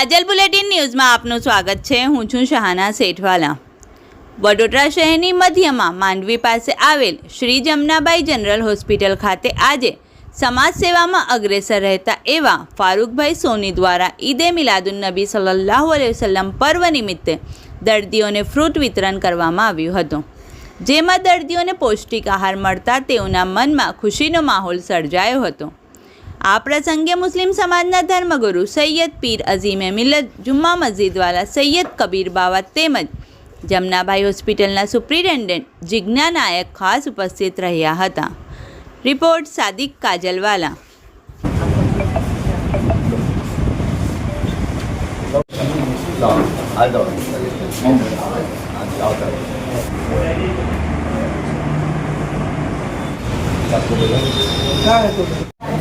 કાજલ bulletin ન્યૂઝમાં આપનું સ્વાગત છે. હું છું શાહના શેઠવાલા. વડોદરા શહેરની મધ્યમાં માંડવી પાસે આવેલ શ્રી જમનાબાઈ જનરલ હોસ્પિટલ ખાતે આજે સમાજ સેવામાં અગ્રેસર રહેતા એવા ફારૂકભાઈ સોની દ્વારા ઈદે મિલાદુન નબી અલૈહિ વસલ્લમ પર્વ નિમિત્તે દર્દીઓને ફ્રૂટ વિતરણ કરવામાં આવ્યું હતું. જેમાં દર્દીઓને પૌષ્ટિક આહાર મળતા તેઓના મનમાં ખુશીનો માહોલ સર્જાયો હતો. આ પ્રસંગે મુસ્લિમ સમાજના ધર્મગુરુ સૈયદ પીર અઝીમે મિલત જુમ્મા મસ્જિદવાલા સૈયદ કબીર બાવા તેમજ જમનાભાઈ હોસ્પિટલના સુપ્રિન્ટેન્ડન્ટ જિજ્ઞા નાયક ખાસ ઉપસ્થિત રહ્યા હતા. રિપોર્ટ સાદિક કાજલવાલા.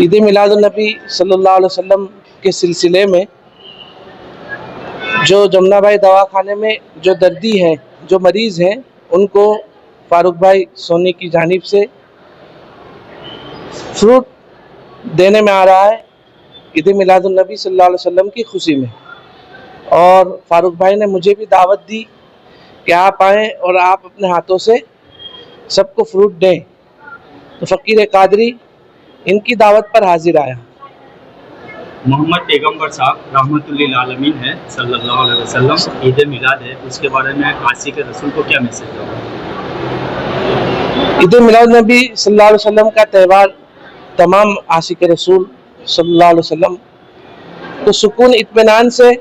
ईद मिलादुलनबी सल्लल्लाहु अलैहि वसल्लम के सिलसिले में जो जमुना भाई दवाखाने में जो दर्दी हैं, जो मरीज़ हैं, उनको फारूक भाई सोनी की जानिब से फ्रूट देने में आ रहा है ईद मिलादुलनबी सल्लल्लाहु अलैहि वसल्लम की खुशी में। और फारूक भाई ने मुझे भी दावत दी कि आप आएँ और आप अपने हाथों से सबको फ्रूट दें। तो फ़कीर कादरी इनकी दावत पर हाजिर आया। मोहम्मद पैगंबर साहब रहमतुल्लिल आलमीन है सल्लल्लाहु अलैहि वसल्लम ईद मिलाद है। उसके बारे में आशिक रसूल को क्या मैसेज दोगे ईद मिलाद नबी सल्लल्लाहु अलैहि वसल्लम का त्यौहार तमाम आशिक रसूल सल्लल्लाहु अलैहि वसल्लम को सुकून इत्मीनान से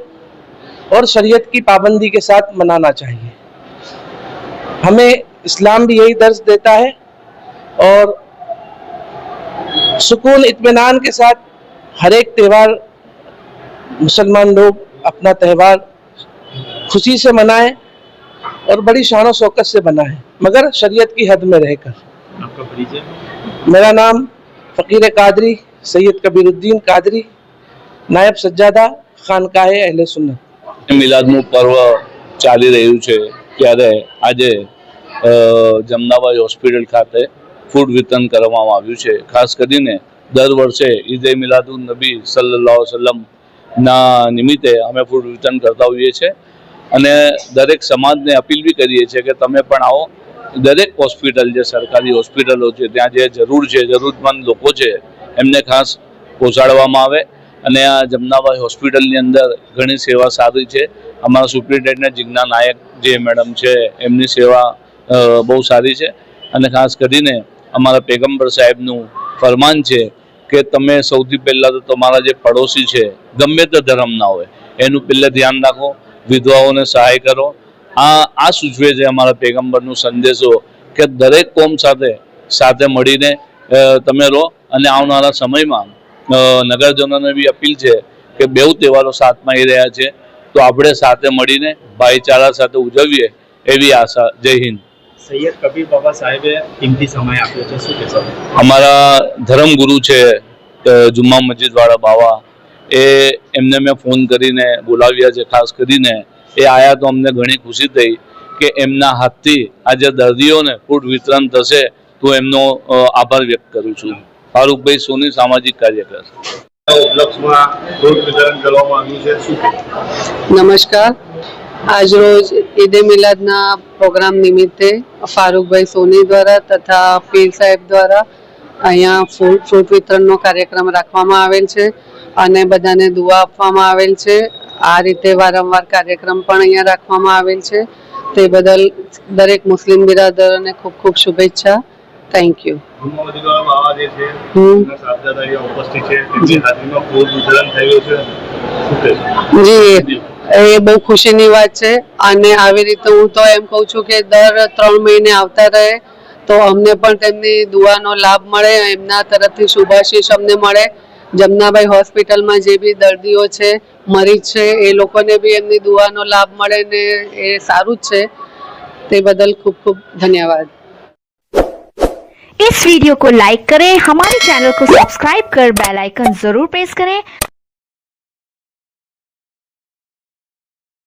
और शरीयत की पाबंदी के साथ मनाना चाहिए। हमें इस्लाम भी यही दर्ज देता है और सुकून इत्मीनान के साथ हर एक त्यौहार मुसलमान लोग अपना त्यौहार खुशी से मनाएं और बड़ी शान शौकत से बनाएं मगर शरीयत की हद में रहकर आपका परिचय मेरा नाम फ़कीर कादरी सैयद कबीरुद्दीन कादरी નાયબ સજ્જાદા ખાનકાહે અહેલે સુન્નત મિલાદનું પર્વ ચાલી રહ્યું છે ત્યારે આજે અ, જમનાબાઈ હોસ્પિટલ ખાતે ફૂડ વિતરણ કરવામાં આવ્યું છે. ખાસ કરીને દર વર્ષે ઈદે મિલાદુન નબી સલ્લાહ સલમના નિમિત્તે અમે ફૂડ વિતરણ કરતા હોઈએ છીએ અને દરેક સમાજને અપીલ બી કરીએ છીએ કે તમે પણ આવો. દરેક હોસ્પિટલ જે સરકારી હોસ્પિટલો છે, ત્યાં જે જરૂર છે, જરૂરતમંદ લોકો છે, એમને ખાસ પહોંચાડવામાં આવે. અને આ જમનાભાઈ હોસ્પિટલની અંદર ઘણી સેવા સારી છે. અમારા સુપ્રિન્ટેન્ડન્ટ જિજ્ઞા નાયક જે મેડમ છે, એમની સેવા બહુ સારી છે. અને ખાસ કરીને અમારા પેગમ્બર સાહેબનું ફરમાન છે કે તમે સૌથી પહેલાં તો તમારા જે પડોશી છે, ગમે તે ધર્મના હોય, એનું પહેલે ધ્યાન રાખો, વિધવાઓને સહાય કરો. આ આ સૂચવે છે અમારા પેગમ્બરનો સંદેશો કે દરેક કોમ સાથે સાથે મળીને તમે રહો અને આવનારા સમયમાં નગરજનોને બી અપીલ છે કે બેઉ તહેવારો સાથમાં આવી રહ્યા છે. તો આપણે સાથે મળીને ભાઈચારા સાથે ઉજવીએ એવી આશા. જય હિન્દ. સૈયદ કબીર બાબા સાહેબે કિંમતી સમય આપ્યો છે. શું કહેશો? અમારા ધર્મગુરુ છે જુમ્મા મસ્જિદ વાળા બાવા. એ એમને મેં ફોન કરીને બોલાવ્યા છે ખાસ કરીને એ આયા તો અમને ઘણી ખુશી થઈ કે એમના હાથથી આજે દર્દીઓને ફૂડ વિતરણ થશે તો એમનો આભાર વ્યક્ત કરું છું. ફારૂકભાઈ સોની સામાજિક કાર્યકર. ઉપલક્ષમાં ફૂડ વિતરણ કરવામાં આવ્યું છે. શું નમસ્કાર. આજરોજ ઈદે મિલાદના પ્રોગ્રામ નિમિત્તે ફારૂકભાઈ સોની દ્વારા તથા પીર સાહેબ દ્વારા અહીંયા ફ્રૂટ ફ્રૂટ વિતરણનો કાર્યક્રમ રાખવામાં આવેલ છે અને બધાને દુઆ આપવામાં આવેલ છે. આ રીતે વારંવાર કાર્યક્રમ પણ અહીંયા રાખવામાં આવેલ છે. તે બદલ દરેક મુસ્લિમ બિરાદરોને ખૂબ ખૂબ શુભેચ્છા. થેન્ક યુ જી. એ બહુ ખુશીની વાત છે અને આવી રીતે હું તો એમ કહું છું કે દર ત્રણ મહિને આવતા રહે તો અમને પણ તેમની દુઆનો લાભ મળે એમના તરફથી શુભાશીષ અમને મળે જમનાભાઈ હોસ્પિટલમાં જે બી દર્દીઓ છે મરીજ છે એ લોકોને બી એમની દુઆનો લાભ મળે ને એ સારું જ છે તે બદલ ખૂબ ખૂબ ધન્યવાદ इस वीडियो को लाइक करें हमारे चैनल को सब्सक्राइब कर बेल आइकन जरूर प्रेस करें